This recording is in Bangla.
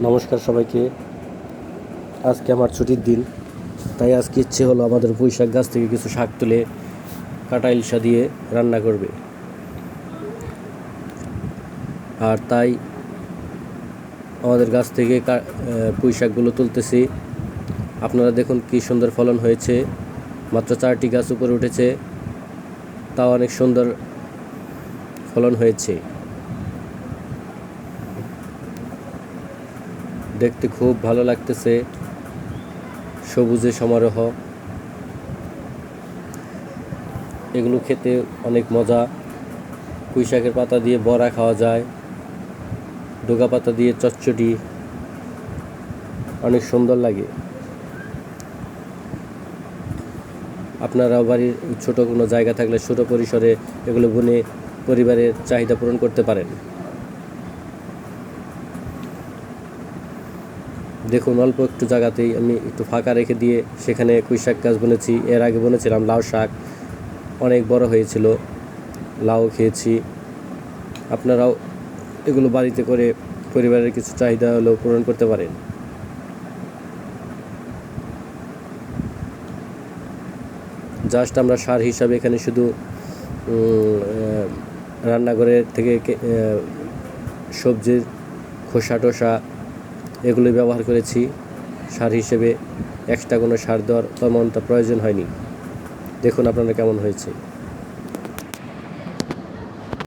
নমস্কার সবাইকে। আজকে আমার ছুটির দিন তাই আজকে ইচ্ছে হলো আমাদের পুঁই শাক গাছ থেকে কিছু শাক তুলে কাটা ইলশা দিয়ে রান্না করবে। আর তাই আমাদের গাছ থেকে কা- আহ, পুঁই শাকগুলো তুলতেছি। আপনারা দেখুন কি সুন্দর ফলন হয়েছে। মাত্র চারটি গাছ উপরে উঠেছে তাও অনেক সুন্দর ফলন হয়েছে। দেখতে খুব ভালো লাগতেছে। সবুজে সমারোহ। এগুলো খেতে অনেক মজা। পুঁই শাকের পাতা দিয়ে বড়া খাওয়া যায়। ডোগা পাতা দিয়ে চচ্চড়ি। অনেক সুন্দর লাগে। আপনারাও বাড়ির ছোট কোনো জায়গা থাকলে ছোট পরিসরে এগুলো বুনে পরিবারের চাহিদা পূরণ করতে পারেন। দেখুন, অল্প একটু জায়গাতেই আমি একটু ফাঁকা রেখে দিয়ে সেখানে কুই শাক গাছ বুনেছি। এর আগে বুনেছিলাম লাউ শাক। অনেক বড় হয়েছিল। লাউ খেয়েছি। আপনারাও এগুলো বাড়িতে করে পরিবারের কিছু চাহিদা হলেও পূরণ করতে পারেন। জাস্ট আমরা সার হিসাবে এখানে শুধু রান্নাঘরের থেকে সবজির খোসা টোসা এগুলোই ব্যবহার করেছি। সার হিসেবে এক্সট্রা কোনো সার দেওয়ার তেমনটা প্রয়োজন হয়নি। দেখুন আপনারা কেমন হয়েছে।